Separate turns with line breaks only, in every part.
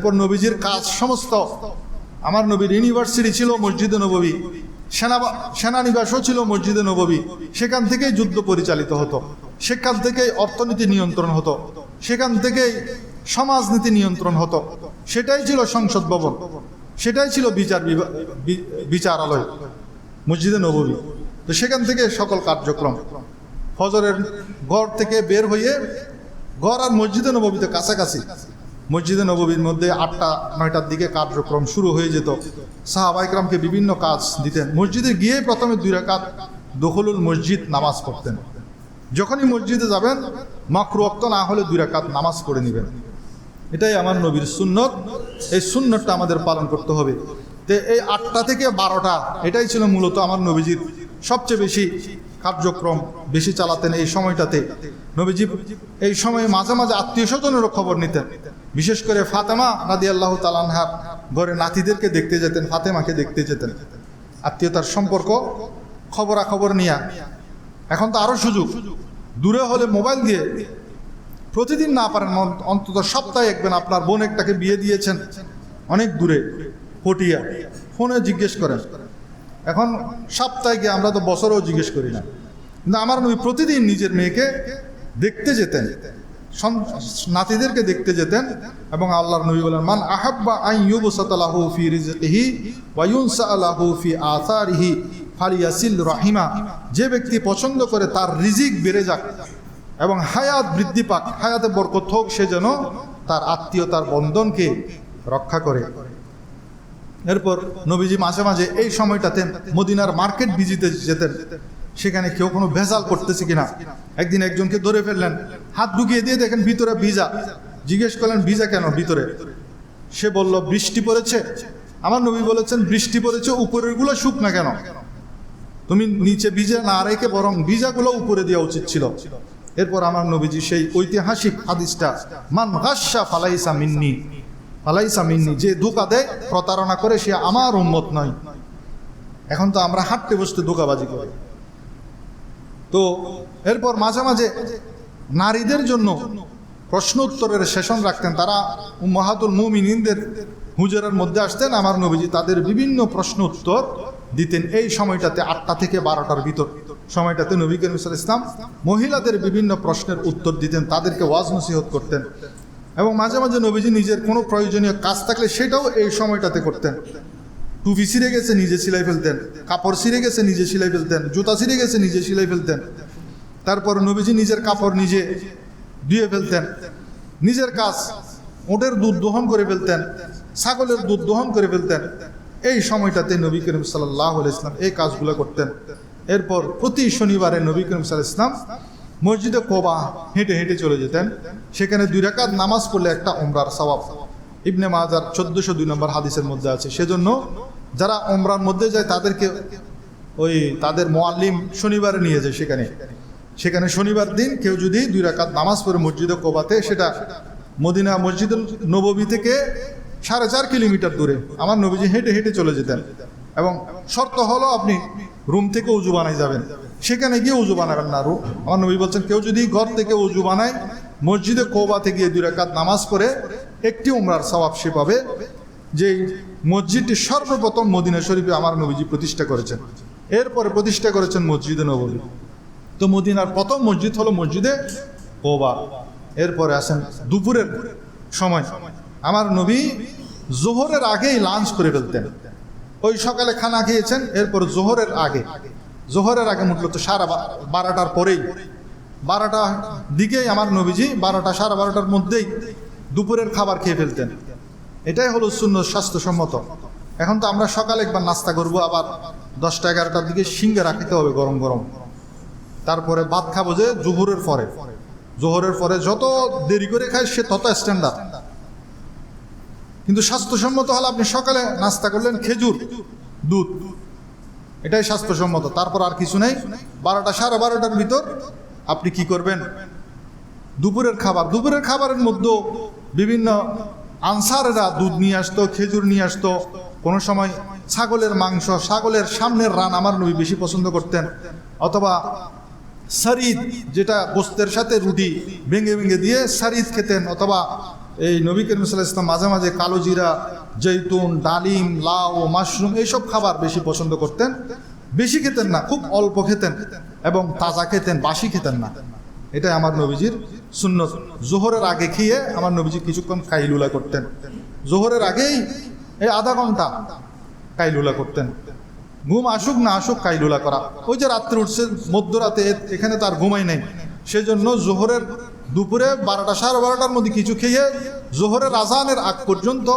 এরপর নবীজির কাজ সমস্ত। আমার নবীর ইউনিভার্সিটি ছিল মসজিদে নববী। সেনা সেনানিবাসও ছিল মসজিদে নববী। সেখান থেকেই যুদ্ধ পরিচালিত হতো। সেখান থেকেই অর্থনীতি নিয়ন্ত্রণ হতো। সেখান থেকেই সমাজনীতি নিয়ন্ত্রণ হতো। সেটাই ছিল সংসদ ভবন। সেটাই ছিল বিচার বিচারালয়, মসজিদে নববী। তো সেখান থেকে সকল কার্যক্রম। ফজরের ঘর থেকে বের হয়ে ঘর আর মসজিদে নববীতে কাছাকাছি। মসজিদে নববীর মধ্যে আটটা, নয়টার দিকে কার্যক্রম শুরু হয়ে যেত। সাহাবাইকরামকে বিভিন্ন কাজ দিতেন। মসজিদে গিয়ে প্রথমে দুই রাকাত দখলুল মসজিদ নামাজ পড়তেন। যখনই মসজিদে যাবেন, মাকরু অক্ত না হলে দুই রাকাত নামাজ পড়ে নেবেন। এটাই আমার নবীর সুন্নত। এই সুন্নতটা আমাদের পালন করতে হবে। তো এই আটটা থেকে বারোটা, এটাই ছিল মূলত আমার নবীজির সবচেয়ে বেশি কার্যক্রম, বেশি চালাতেন এই সময়টাতে। নবীজি এই সময়ে মাঝে মাঝে আত্মীয় স্বজনেরও খবর নিতেন। বিশেষ করে ফাতেমা রাদি আল্লাহ তালানহার ঘরে নাতিদেরকে দেখতে যেতেন, ফাতেমাকে দেখতে যেতেন। আত্মীয়তার সম্পর্ক, খবরাখবর নিয়া। এখন তো আরও সুযোগ। দূরে হলে মোবাইল দিয়ে প্রতিদিন না পারেন অন্তত সপ্তাহে একবেন আপনার বোন একটাকে বিয়ে দিয়েছেন। অনেক দূরে, পটিয়া। ফোনে জিজ্ঞেস করেন। এখন সপ্তাহে গিয়ে আমরা তো বছরেও জিজ্ঞেস করি না। কিন্তু আমার নবী প্রতিদিন নিজের মেয়েকে দেখতে যেতেন। নাতিদেরকে দেখতে যেতেন এবং আল্লাহর নবী বলেন, মান আহাব্বা আই ইউবসাতালাহু ফি রিজকিহি ওয়া ইউনসাআলাহু ফি আসারিহি ফালিয়াসিল রাহিমা। যে ব্যক্তি পছন্দ করে তার রিজিক বেড়ে যাক এবং হায়াত বৃদ্ধি পাক, হায়াতে বরকত হোক, সে যেন তার আত্মীয়তার বন্ধনকে রক্ষা করে। এরপর নবীজি মাঝে মাঝে এই সময়টাতে মদিনার মার্কেট ভিজিতে যেতেন। সেখানে কেউ কোনো ভেজাল করতেছে কিনা? একদিন একজনকে ধরে ফেললেন। হাত ঢুকিয়ে দিয়ে দেখেন ভিতরে ভিজা। জিজ্ঞেস করলেন, ভিজা কেন ভিতরে? সে বলল, বৃষ্টি পড়েছে। আমার নবী বলেছেন, বৃষ্টি পড়েছে উপরেরগুলো শুক না কেন? তুমি নিচে ভিজা না রেখে বরং ভিজাগুলো উপরে দেওয়া উচিত ছিল। এরপর আমার নবীজি সেই ঐতিহাসিক হাদিসটা, মান গাসা ফালাইসা মিন্নি। ফালাইসা মিন্নি, যে ধোকা দেয়, প্রতারণা করে, সে আমার উন্মত নয়। এখন তো আমরা হাঁটতে বসতে ধোকাবাজি করি। তো এরপর মাঝে মাঝে নারীদের জন্য প্রশ্ন উত্তরের সেশন রাখতেন। তারা মহাতুল মুমিনদের হুজুরের মধ্যে আসতেন। আমার নবীজি তাদের বিভিন্ন প্রশ্ন উত্তর দিতেন। এই সময়টাতে আটটা থেকে বারোটার ভিতর। সময়টাতে নবী করিম ইসলাম মহিলাদের বিভিন্ন প্রশ্নের উত্তর দিতেন, তাদেরকে ওয়াজ নসিহত করতেন এবং মাঝে মাঝে নবীজি নিজের কোনো প্রয়োজনীয় কাজ থাকলে সেটাও এই সময়টাতে করতেন। টুপি ছিঁড়ে গেছে, নিজে সিলাই ফেলতেন। কাপড় ছিঁড়ে গেছে, নিজে সিলাই ফেলতেন। জুতা ছিঁড়ে গেছে, নিজে সিলাই ফেলতেন। তারপর নবীজি নিজের কাপড় নিজে ধুয়ে ফেলতেন। নিজের কাজ, ওটের দুধ দহন করে ফেলতেন, ছাগলের দুধ দহন করে ফেলতেন। এই সময়টাতে নবী করিম সাল্লাহ ইসলাম এই কাজগুলো করতেন। এরপর প্রতি শনিবারে নবী করিম সাল্লাহ ইসলাম মসজিদে কোবা হেঁটে হেঁটে চলে যেতেন। সেখানে দুই রাকাত নামাজ পড়লে একটা ওমরার সওয়াব। ইবনে মাজার চোদ্দশো দুই নম্বর হাদিসের মধ্যে আছে। সেজন্য যারা ওমরার মধ্যে যায়, তাদেরকে ওই তাদের মোয়াল্লিম শনিবারে নিয়ে যায় সেখানে। সেখানে শনিবার দিন কেউ যদি দুই রাকাত নামাজ পড়ে মসজিদে কোবাতে, সেটা মদিনা মসজিদ নববী থেকে সাড়ে চার কিলোমিটার দূরে। আমার নবীজি হেঁটে হেঁটে চলে যেতেন। এবং শর্ত হলো আপনি রুম থেকে উজু বানাই যাবেন। সেখানে গিয়ে উজু বানাবেন না আমার নবী বলছেন, কেউ যদি ঘর থেকে উজু বানায়, মসজিদে কোবাতে গিয়ে দুই রাকাত নামাজ পড়ে একটি উমরার সওয়াব সে পাবে যে মসজিদটি সর্বপ্রথম মদিনা শরীফে আমার নবীজি প্রতিষ্ঠা করেছেন। এরপরে প্রতিষ্ঠা করেছেন মসজিদে নববী। তো মদিনার প্রথম মসজিদ হলো মসজিদে কোবা। এরপরে আসেন দুপুরের সময়। আমার নবী জোহরের আগেই লাঞ্চ করে ফেলতেন। ওই সকালে খানা খেয়েছেন, এরপর জোহরের আগে। জোহরের আগে মূলত সারা বারোটার পরেই। বারোটা দিকেই আমার নবীজি বারোটা, সাড়ে বারোটার মধ্যেই দুপুরের খাবার খেয়ে ফেলতেন। এটাই হলো শূন্য স্বাস্থ্যসম্মত। এখন তো আমরা সকালে একবার নাস্তা করব, আবার দশটা এগারোটার দিকে সিঙ্গে রাখতে হবে গরম গরম। তারপরে ভাত খাব যে জোহরের পরে। জোহরের পরে যত দেরি করে খায় সে তত স্ট্যান্ডার্ড কিন্তু স্বাস্থ্যসম্মত হলে আপনি সকালে নাস্তা করলেন খেজুর, দুধ। এটাই স্বাস্থ্যসম্মত। তারপর আর কিছু নেই। বারোটা, সাড়ে বারোটার ভিতর আপনি কি করবেন? দুপুরের খাবার। দুপুরের খাবারের মধ্যেও বিভিন্ন আনসারেরা দুধ নিয়ে আসতো, খেজুর নিয়ে আসতো। কোনো সময় ছাগলের মাংস, ছাগলের সামনের রান আমার নবী বেশি পছন্দ করতেন। অথবা সারিদ, যেটা গোস্তের সাথে রুটি ভেঙে ভেঙে দিয়ে সারিদ খেতেন। অথবা এই নবী করিম ইসলাম মাঝে মাঝে কালো জিরা, জৈতুন, ডালিম, লাউ, মাশরুম এইসব খাবার বেশি পছন্দ করতেন। বেশি খেতেন না, খুব অল্প খেতেন এবং তাজা খেতেন, বাসি খেতেন না। এটাই আমার নবীজির সুন্নত। জোহরের আগে খেয়ে আমার নবীজি কিছুক্ষণ কাইলুলা করতেন। জোহরের আগেই এই আধা ঘণ্টা কাইলুলা করতেন। ঘুম আসুক না আসুক কাইলুলা করা। ওই যে রাত্রে উঠছে, মধ্যরাতে এখানে তার ঘুমাই নেই। সেজন্য জোহরের দুপুরে বারোটা সাড়ে বারোটার মধ্যে কিছু খেয়ে জোহরের আজানের আগ পর্যন্ত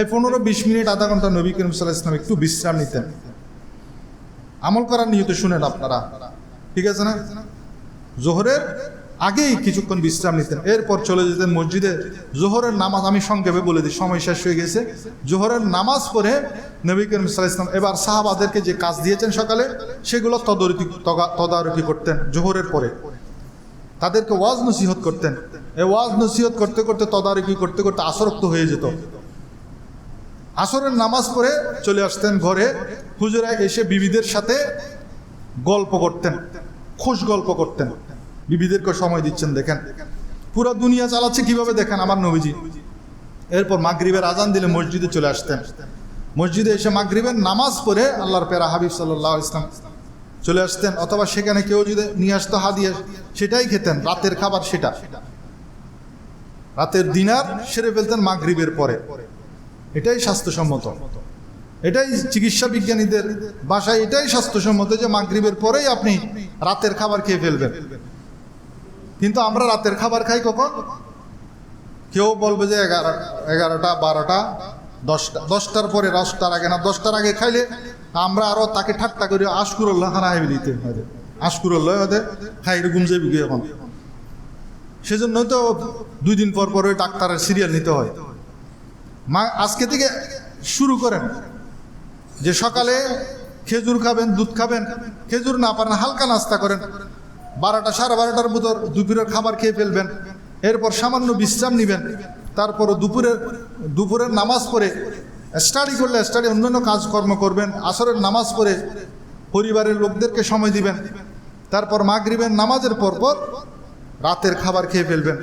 এই পনেরো বিশ মিনিট, আধা ঘণ্টা নবী করিম সাল্লাহ ইসলাম একটু বিশ্রাম নিতেন। আমল করার নিয়ত শুনেন আপনারা। ঠিক আছে না? জোহরের আগেই কিছুক্ষণ বিশ্রাম নিতেন। এরপর চলে যেতেন মসজিদে। জোহরের নামাজ আমি সংক্ষেপে বলে দিই, সময় শেষ হয়ে গেছে। জোহরের নামাজ পড়ে নবী করিম সাল্লাহ ইসলাম এবার সাহাবাদেরকে যে কাজ দিয়েছেন সকালে, সেগুলো তদারকি তদারকি করতেন জোহরের পরে। তাদেরকে ওয়াজ নসিহত করতেন। এই ওয়াজ নসিহত করতে করতে, তদারকি করতে করতে আসরক্ত হয়ে যেত। আসরের নামাজ পড়ে চলে আসতেন ঘরে। হুজুরা এসে বিবিদের সাথে গল্প করতেন, খুশ গল্প করতেন। বিবিদেরকে সময় দিচ্ছেন, দেখেন। পুরো দুনিয়া চালাচ্ছে কীভাবে, দেখেন আমার নবীজি। এরপর মাগরিবের আজান দিলে মসজিদে চলে আসতেন। মসজিদে এসে মাগরিবের নামাজ পড়ে আল্লাহর পেরা হাবিব সাল্লাহ ইসলাম চলে আসতেন, অথবা সেখানে কেউ যদি নিয়ে আসতো হাদিয়ে, সেটাই খেতেন, রাতের খাবার সেটা। রাতের দিনার সেরে ফেলতেন মাগরিবের পরে। এটাই স্বাস্থ্যসম্মত। এটাই চিকিৎসা বিজ্ঞানীদের বাসায় এটাই স্বাস্থ্যসম্মত যে মাগরিবের পরেই আপনি রাতের খাবার খেয়ে ফেলবেন। কিন্তু আমরা রাতের খাবার খাই কখন? কেউ বলবে যে এগারো, এগারোটা, বারোটা, দশটা, দশটার পরে দশটার আগে না, দশটার আগে খাইলে আমরা আরও তাকে ঠাট্টা করি, আশকুরল্লাহ হানা হাইবে দিতে হবে আশকুরল্লাহ হতে খাই ঘুম যাবি গিয়ে এখন? সেজন্য তো দুই দিন পর পর ওই ডাক্তারের সিরিয়াল নিতে হয়। মা, আজকে থেকে শুরু করেন। যে সকালে খেজুর খাবেন, দুধ খাবেন, খেজুর না পারেন হালকা নাস্তা করেন। বারোটা, সাড়ে বারোটার মতো দুপুরের খাবার খেয়ে ফেলবেন। এরপর সামান্য বিশ্রাম নেবেন। তারপর দুপুরের দুপুরের নামাজ পড়ে স্টাডি করলে স্টাডি অন্যান্য কাজকর্ম করবেন। আসরের নামাজ পড়ে পরিবারের লোকদেরকে সময় দিবেন। তারপর মাগরিবেন নামাজের পর পর রাতের খাবার খেয়ে ফেলবেন।